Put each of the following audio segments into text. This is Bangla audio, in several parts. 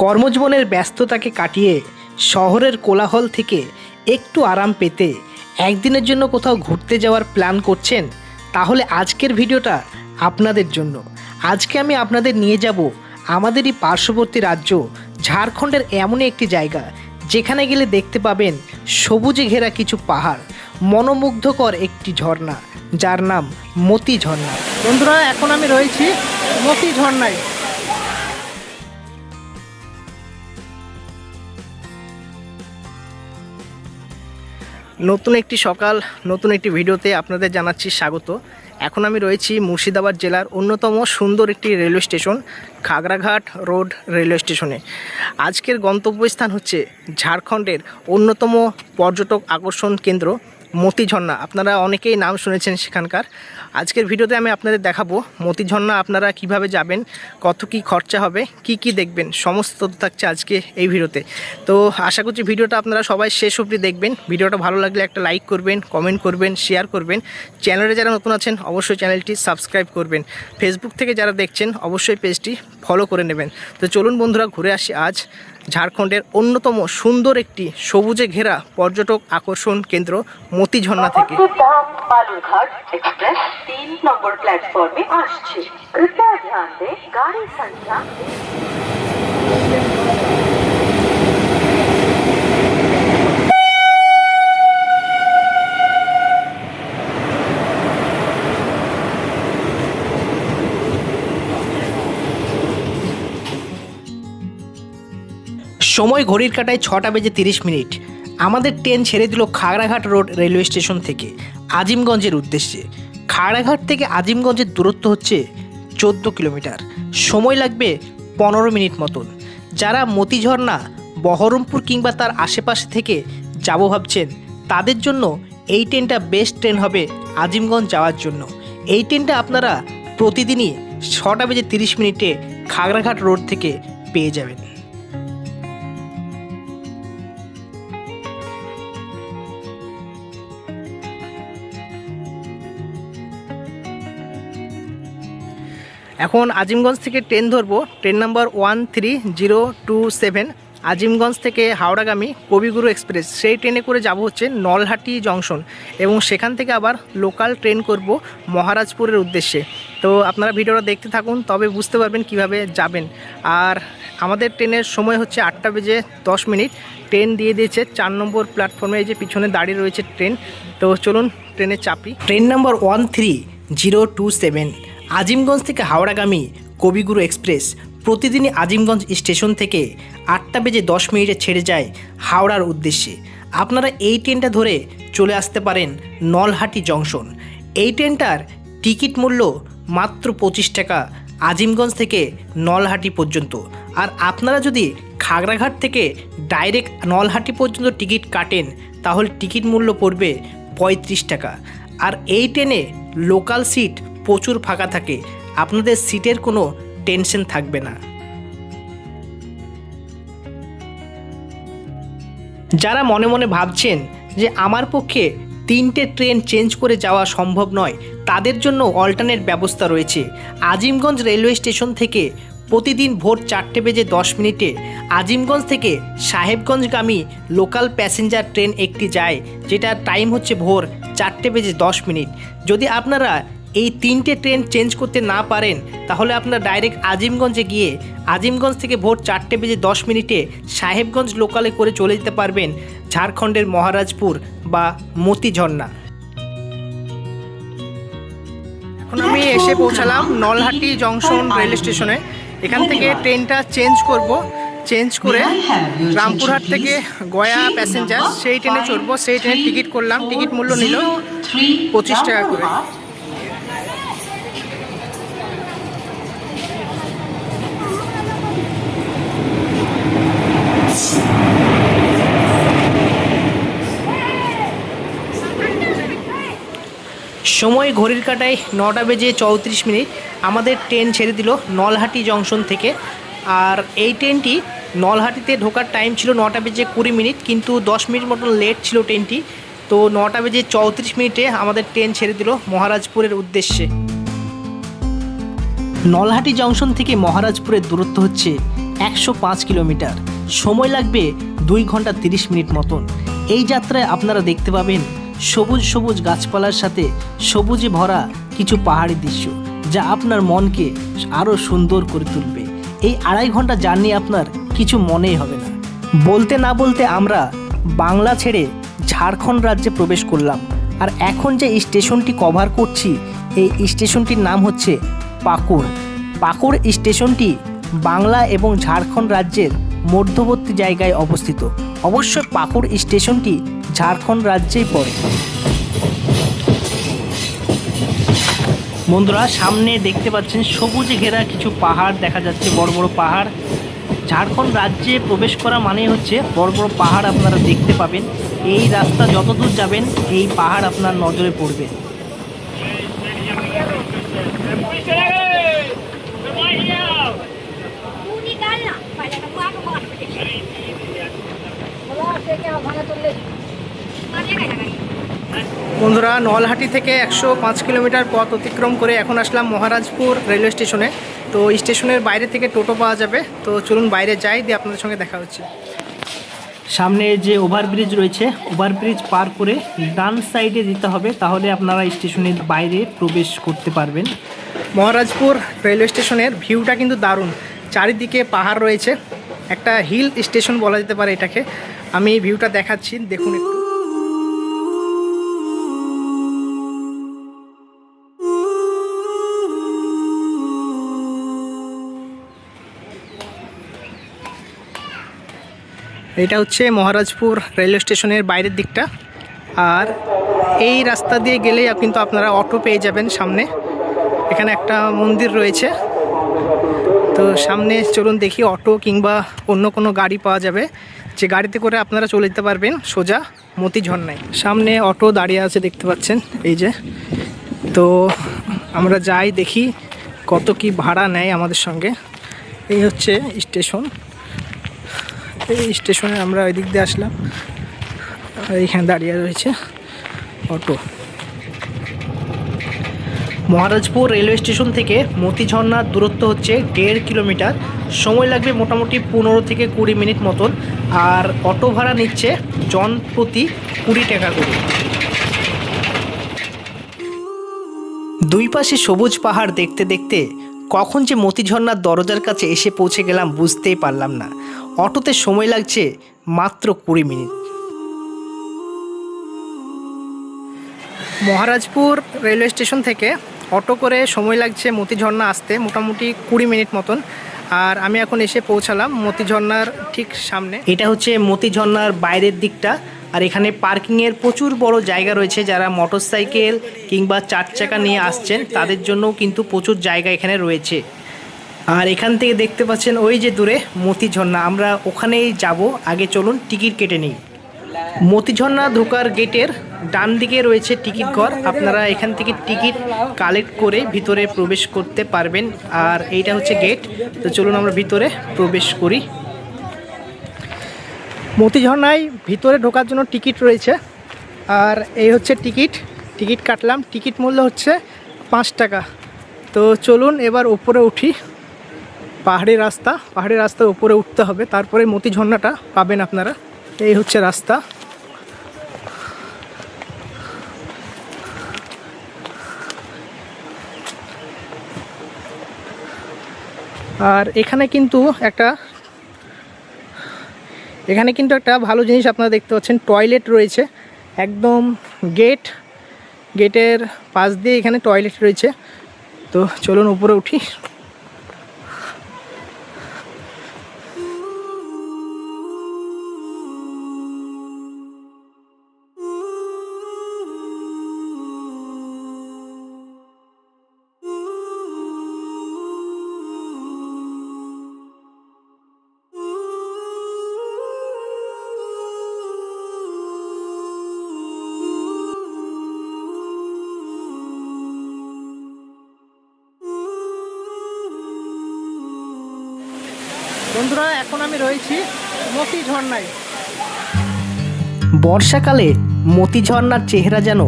কর্মজীবনের ব্যস্ততাকে কাটিয়ে শহরের কোলাহল থেকে একটু আরাম পেতে একদিনের জন্য কোথাও ঘুরতে যাওয়ার প্ল্যান করছেন, তাহলে আজকের ভিডিওটা আপনাদের জন্য। আজকে আমি আপনাদের নিয়ে যাব আমাদেরই পার্শ্ববর্তী রাজ্য ঝাড়খণ্ডের এমনই একটি জায়গা, যেখানে গেলে দেখতে পাবেন সবুজে ঘেরা কিছু পাহাড়, মনোমুগ্ধকর একটি ঝর্ণা, যার নাম মতি ঝর্ণা। বন্ধুরা, এখন আমি রয়েছি মতি ঝর্ণায়। নতুন একটি সকাল, নতুন একটি ভিডিওতে আপনাদের জানাচ্ছি স্বাগত। এখন আমি রয়েছি মুর্শিদাবাদ জেলার অন্যতম সুন্দর একটি railway station, Khagraghat road railway স্টেশনে। আজকের গন্তব্যস্থান হচ্ছে ঝাড়খণ্ডের অন্যতম পর্যটক আকর্ষণ কেন্দ্র মতি ঝর্ণা আপনারা অনেকেই নাম শুনেছেন সেখানকার। আজকের ভিডিওতে আমি আপনাদের দেখাবো মতি ঝর্ণা আপনারা কীভাবে যাবেন, কত কি খরচা হবে, কি কি দেখবেন, সমস্ত থাকছে আজকে এই ভিডিওতে। তো আশা করছি ভিডিওটা আপনারা সবাই শেষ অবধি দেখবেন। ভিডিওটা ভালো লাগলে একটা লাইক করবেন, কমেন্ট করবেন, শেয়ার করবেন। চ্যানেলে যারা নতুন আছেন, অবশ্যই চ্যানেলটি সাবস্ক্রাইব করবেন। ফেসবুক থেকে যারা দেখছেন, অবশ্যই পেজটি ফলো করে নেবেন। তো চলুন বন্ধুরা, ঘুরে আসি আজ। ঝাড়খণ্ডের অন্যতম সুন্দর একটি সবুজে ঘেরা পর্যটক আকর্ষণ কেন্দ্র মতিঝর্ণা থেকে। নম্বর প্ল্যাটফর্মে আসছে। কৃপয়া ধ্যান গাড়ি সংখ্যা। সময় ঘড়ির কাটায় ছটা বেজে তিরিশ মিনিট। আমাদের ট্রেন ছেড়ে দিল খাগড়াঘাট রোড রেলওয়ে স্টেশন থেকে, আজিমগঞ্জের উদ্দেশ্যে। খাগড়াঘাট থেকে আজিমগঞ্জের দূরত্ব হচ্ছে চোদ্দ কিলোমিটার। সময় লাগবে পনেরো মিনিট মতন। যারা মতিঝর্ণা, বহরমপুর কিংবা তার আশেপাশে থেকে যাব ভাবছেন, তাদের জন্য এই ট্রেনটা বেস্ট ট্রেন হবে আজিমগঞ্জ যাওয়ার জন্য। এই ট্রেনটা আপনারা প্রতিদিনই ছটা বেজে তিরিশ মিনিটে খাগড়াঘাট রোড থেকে পেয়ে যাবেন। এখন আজিমগঞ্জ থেকে ট্রেন ধরবো। Train number one three zero two seven Azimganj থেকে হাওড়াগামী কবিগুরু এক্সপ্রেস। সেই ট্রেনে করে যাব হচ্ছে নলহাটি জংশন এবং সেখান থেকে আবার লোকাল ট্রেন করব মহারাজপুরের উদ্দেশ্যে। তো আপনারা ভিডিওটা দেখতে থাকুন, তবে বুঝতে পারবেন কীভাবে যাবেন। আর আমাদের ট্রেনের সময় হচ্ছে আটটা বেজে দশ মিনিট। ট্রেন দিয়ে দিয়েছে চার নম্বর প্ল্যাটফর্মে এই যে পিছনে দাঁড়িয়ে রয়েছে ট্রেন তো চলুন ট্রেনে চাপি। Train number one three zero two seven Azimganj থেকে হাওড়াগামী কবিগুরু এক্সপ্রেস প্রতিদিনই আজিমগঞ্জ স্টেশন থেকে আটটা বেজে দশ মিনিটে ছেড়ে যায় হাওড়ার উদ্দেশ্যে। আপনারা এই ট্রেনটা ধরে চলে আসতে পারেন নলহাটি জংশন। এই ট্রেনটার টিকিট মূল্য মাত্র পঁচিশ টাকা আজিমগঞ্জ থেকে নলহাটি পর্যন্ত। আর আপনারা যদি খাগড়াঘাট থেকে ডাইরেক্ট নলহাটি পর্যন্ত টিকিট কাটেন, তাহলে টিকিট মূল্য পড়বে পঁয়ত্রিশ টাকা। আর এই ট্রেনে লোকাল সিট প্রচুর ফাঁকা থাকে। আপনাদের সিটের কোনো টেনশন থাকবে না। যারা মনে মনে ভাবছেন যে আমার পক্ষে তিনটে ট্রেন চেঞ্জ করে যাওয়া সম্ভব নয়, তাদের জন্য অল্টারনেট ব্যবস্থা রয়েছে। আজিমগঞ্জ রেলওয়ে স্টেশন থেকে প্রতিদিন ভোর চারটে বেজে দশ মিনিটে আজিমগঞ্জ থেকে সাহেবগঞ্জগামী লোকাল প্যাসেঞ্জার ট্রেন একটি যায়, যেটার টাইম হচ্ছে ভোর চারটে বেজে দশ মিনিট। যদি আপনারা এই তিনটে ট্রেন চেঞ্জ করতে না পারেন, তাহলে আপনারা ডাইরেক্ট আজিমগঞ্জে গিয়ে আজিমগঞ্জ থেকে ভোর চারটে বেজে দশ মিনিটে সাহেবগঞ্জ লোকালে করে চলে যেতে পারবেন ঝাড়খণ্ডের মহারাজপুর বা মতি ঝর্ণা এখন আমি এসে পৌঁছালাম নলহাটি জংশন রেল স্টেশনে। এখান থেকে ট্রেনটা চেঞ্জ করব। চেঞ্জ করে রামপুরহাট থেকে গয়া প্যাসেঞ্জার, সেই ট্রেনে চড়বো, সেই ট্রেনে টিকিট করলাম। টিকিট মূল্য নিল পঁচিশ টাকা করে। সময় ঘড়ির কাটায় নটা বেজে চৌত্রিশ মিনিট। আমাদের ট্রেন ছেড়ে দিল নলহাটি জংশন থেকে। আর এই ট্রেনটি নলহাটিতে ঢোকার টাইম ছিল নটা বেজে কুড়ি মিনিট, কিন্তু দশ মিনিট মতন লেট ছিল ট্রেনটি। তো নটা বেজে চৌত্রিশ মিনিটে আমাদের ট্রেন ছেড়ে দিল মহারাজপুরের উদ্দেশ্যে। নলহাটি জংশন থেকে মহারাজপুরের দূরত্ব হচ্ছে একশো পাঁচ কিলোমিটার। সময় লাগবে দুই ঘণ্টা তিরিশ মিনিট মতন। এই যাত্রায় আপনারা দেখতে পাবেন সবুজ সবুজ গাছপালার সাথে সবুজে ভরা কিছু পাহাড়ি দৃশ্য, যা আপনার মনকে আরও সুন্দর করে তুলবে। এই আড়াই ঘণ্টা জার্নি আপনার কিছু মনেই হবে না। বলতে না বলতে আমরা বাংলা ছেড়ে ঝাড়খণ্ড রাজ্যে প্রবেশ করলাম। আর এখন যে স্টেশনটি কভার করছি, এই স্টেশনটির নাম হচ্ছে পাকুড়। পাকুড় স্টেশনটি বাংলা এবং ঝাড়খণ্ড রাজ্যের মধ্যবর্তী জায়গায় অবস্থিত অবশ্য পাকুড় স্টেশনটি ঝাড়খণ্ড রাজ্যেই পড়ে বন্ধুরা সামনে দেখতে পাচ্ছেন সবুজে ঘেরা কিছু পাহাড় দেখা যাচ্ছে বড় বড় পাহাড় ঝাড়খণ্ড রাজ্যে প্রবেশ করা মানে হচ্ছে বড় বড় পাহাড় আপনারা দেখতে পাবেন এই রাস্তা যত দূর যাবেন এই পাহাড় আপনার নজরে পড়বে বন্ধুরা, নলহাটি থেকে একশো পাঁচ কিলোমিটার পথ অতিক্রম করে এখন আসলাম মহারাজপুর রেলওয়ে স্টেশনে। তো স্টেশনের বাইরে থেকে টোটো পাওয়া যাবে। তো চলুন বাইরে যাই, দিয়ে আপনাদের সঙ্গে দেখা হচ্ছে। সামনে যে ওভারব্রিজ রয়েছে, ওভারব্রিজ পার করে ডান সাইডে দিতে হবে, তাহলে আপনারা স্টেশনের বাইরে প্রবেশ করতে পারবেন। মহারাজপুর রেলওয়ে স্টেশনের ভিউটা কিন্তু দারুণ। চারিদিকে পাহাড় রয়েছে। একটা হিল স্টেশন বলা যেতে পারে এটাকে। আমি এই ভিউটা দেখাচ্ছি, দেখুন একটু। এটা হচ্ছে মহারাজপুর রেলওয়ে স্টেশনের বাইরের দিকটা। আর এই রাস্তা দিয়ে গেলেই কিন্তু আপনারা অটো পেয়ে যাবেন সামনে। এখানে একটা মন্দির রয়েছে। তো সামনে চলুন দেখি অটো কিংবা অন্য কোনো গাড়ি পাওয়া যাবে। যে গাড়িতে করে আপনারা চলে যেতে পারবেন সোজা মতি ঝর্ণায় সামনে অটো দাঁড়িয়ে আছে দেখতে পাচ্ছেন, এই যে। তো আমরা যাই দেখি কত কি ভাড়া নেয় আমাদের সঙ্গে। এই হচ্ছে স্টেশন। এই স্টেশনে আমরা ওই দিক দিয়ে আসলাম। এইখানে দাঁড়িয়ে রয়েছে অটো। মহারাজপুর রেলওয়ে স্টেশন থেকে মতিঝর্ণার দূরত্ব হচ্ছে দেড় কিলোমিটার। সময় লাগবে মোটামুটি পনেরো থেকে কুড়ি মিনিট মতন। আর অটো ভাড়া নিচ্ছে জন প্রতি কুড়ি টাকা করে। দুই পাশে সবুজ পাহাড় দেখতে দেখতে কখন যে মতিঝর্ণার দরজার কাছে এসে পৌঁছে গেলাম বুঝতেই পারলাম না। অটোতে সময় লাগছে মাত্র কুড়ি মিনিট। মহারাজপুর রেলওয়ে স্টেশন থেকে অটো করে সময় লাগছে মতিঝর্ণা আসতে, মোটামুটি কুড়ি মিনিট মতন। আর আমি এখন এসে পৌঁছালাম মতিঝর্ণার ঠিক সামনে। এটা হচ্ছে মতিঝর্ণার বাইরের দিকটা। আর এখানে পার্কিংয়ের প্রচুর বড় জায়গা রয়েছে। যারা মোটরসাইকেল কিংবা চার চাকা নিয়ে আসছেন, তাদের জন্যও কিন্তু প্রচুর জায়গা এখানে রয়েছে। আর এখান থেকে দেখতে পাচ্ছেন ওই যে দূরে মতিঝর্ণা। আমরা ওখানেই যাব। আগে চলুন, টিকিট কেটে নিই। মতিঝর্ণা ঢোকার গেটের ডান দিকে রয়েছে টিকিট ঘর। আপনারা এখান থেকে টিকিট কালেক্ট করে ভিতরে প্রবেশ করতে পারবেন। আর এইটা হচ্ছে গেট। তো চলুন আমরা ভিতরে প্রবেশ করি। মতিঝর্ণায় ভিতরে ঢোকার জন্য টিকিট রয়েছে। আর এই হচ্ছে টিকিট। টিকিট কাটলাম। টিকিট মূল্য হচ্ছে পাঁচ টাকা। তো চলুন এবার উপরে উঠি। পাহাড়ি রাস্তা। পাহাড়ি রাস্তার উপরে উঠতে হবে। তারপরে মতি ঝর্ণাটা পাবেন আপনারা। এই হচ্ছে রাস্তা। আর এখানে কিন্তু একটা, এখানে কিন্তু একটা ভালো জিনিস আপনারা দেখতে পাচ্ছেন টয়লেট রয়েছে। একদম গেট গেটের পাশ দিয়ে এখানে টয়লেট রয়েছে। তো চলুন উপরে উঠি। বন্ধুরা, এখন আমি রয়েছি মতি ঝর্ণায়। বর্ষাকালে মতি ঝর্ণার চেহারা যেন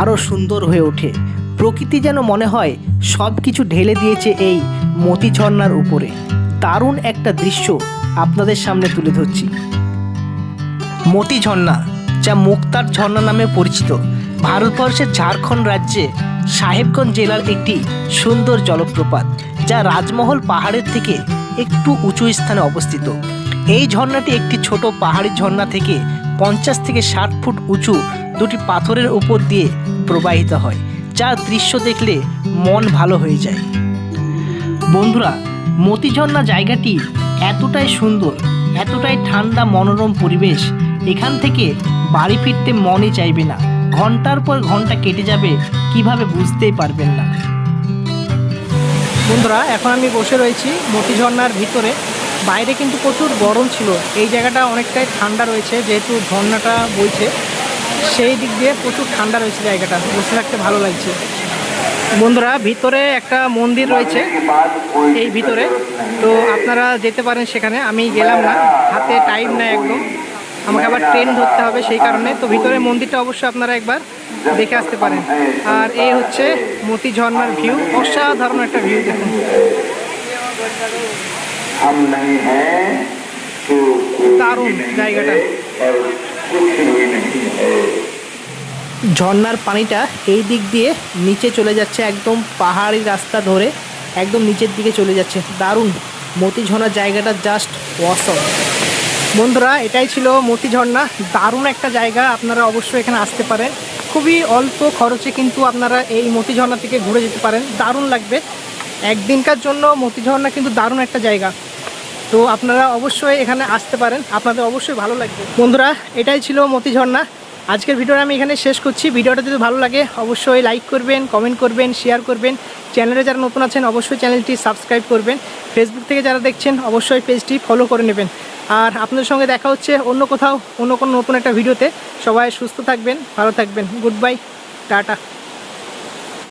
আরও সুন্দর হয়ে ওঠে। প্রকৃতি যেন মনে হয় সব কিছু ঢেলে দিয়েছে এই মতি ঝর্ণার উপরে। দারুণ একটা দৃশ্য আপনাদের সামনে তুলে ধরছি। মতি ঝর্ণা, যা মুক্তার ঝর্ণা নামে পরিচিত, ভারতবর্ষের ঝাড়খণ্ড রাজ্যে সাহেবগঞ্জ জেলার একটি সুন্দর জলপ্রপাত। যা রাজমহল পাহাড়ের থেকে একটু উঁচু স্থানে অবস্থিত। এই ঝর্ণাটি একটি ছোট পাহাড়ি ঝর্ণা থেকে পঞ্চাশ থেকে ষাট ফুট উঁচু দুটি পাথরের উপর দিয়ে প্রবাহিত হয় যার দৃশ্য দেখলে মন ভালো হয়ে যায়। বন্ধুরা, মতিঝর্ণা জায়গাটি এতটাই সুন্দর, এতটাই ঠান্ডা মনোরম পরিবেশ, এখান থেকে বাড়ি ফিরতে মনই চাইবে না। ঘণ্টার পর ঘণ্টা কেটে যাবে, কীভাবে বুঝতেই পারবেন না। বন্ধুরা, এখন আমি বসে রয়েছি মতিঝর্ণার ভিতরে। বাইরে কিন্তু প্রচুর গরম ছিল। এই জায়গাটা অনেকটাই ঠান্ডা রয়েছে, যেহেতু ঝর্ণাটা বইছে। সেই দিক দিয়ে প্রচুর ঠান্ডা রয়েছে জায়গাটা। বসে থাকতে ভালো লাগছে। বন্ধুরা, ভিতরে একটা মন্দির রয়েছে এই ভিতরে। তো আপনারা যেতে পারেন সেখানে। আমি গেলাম না। হাতে টাইম নেই একদম। আমাকে আবার ট্রেন ধরতে হবে সেই কারণে। তো ভিতরে মন্দিরটা অবশ্যই আপনারা একবার দেখে আসতে পারেন। আর এই হচ্ছে মতি ঝর্নার ভিউ অসাধারণ একটা ভিউ দেখুন। দারুণ জায়গাটা। ঝর্নার পানিটা এই দিক দিয়ে নিচে চলে যাচ্ছে একদম পাহাড়ি রাস্তা ধরে একদম নিচের দিকে চলে যাচ্ছে। দারুণ। মতি ঝর্নার জায়গাটা জাস্ট অসম বন্ধুরা, এটাই ছিল মতি ঝর্ণা। দারুণ একটা জায়গা, আপনারা অবশ্যই এখানে আসতে পারেন। খুবই অল্প খরচে কিন্তু আপনারা এই মতি ঝর্ণা থেকে ঘুরে যেতে পারেন। দারুণ লাগবে। একদিনকার জন্য মতি ঝর্ণা কিন্তু দারুণ একটা জায়গা। তো আপনারা অবশ্যই এখানে আসতে পারেন। আপনাদের অবশ্যই ভালো লাগবে। বন্ধুরা, এটাই ছিল মতি ঝর্ণা। আজকের ভিডিওটা আমি এখানে শেষ করছি। ভিডিওটা যদি ভালো লাগে, অবশ্যই লাইক করবেন কমেন্ট করবেন শেয়ার করবেন। চ্যানেলে যারা নতুন আছেন, অবশ্যই চ্যানেলটি সাবস্ক্রাইব করবেন। ফেসবুক থেকে যারা দেখছেন, অবশ্যই পেজটি ফলো করে নেবেন। আর আপনাদের সঙ্গে দেখা হচ্ছে অন্য কোথাও, অন্য কোনো নতুন একটা ভিডিওতে। সবাই সুস্থ থাকবেন, ভালো থাকবেন। Good bye tata.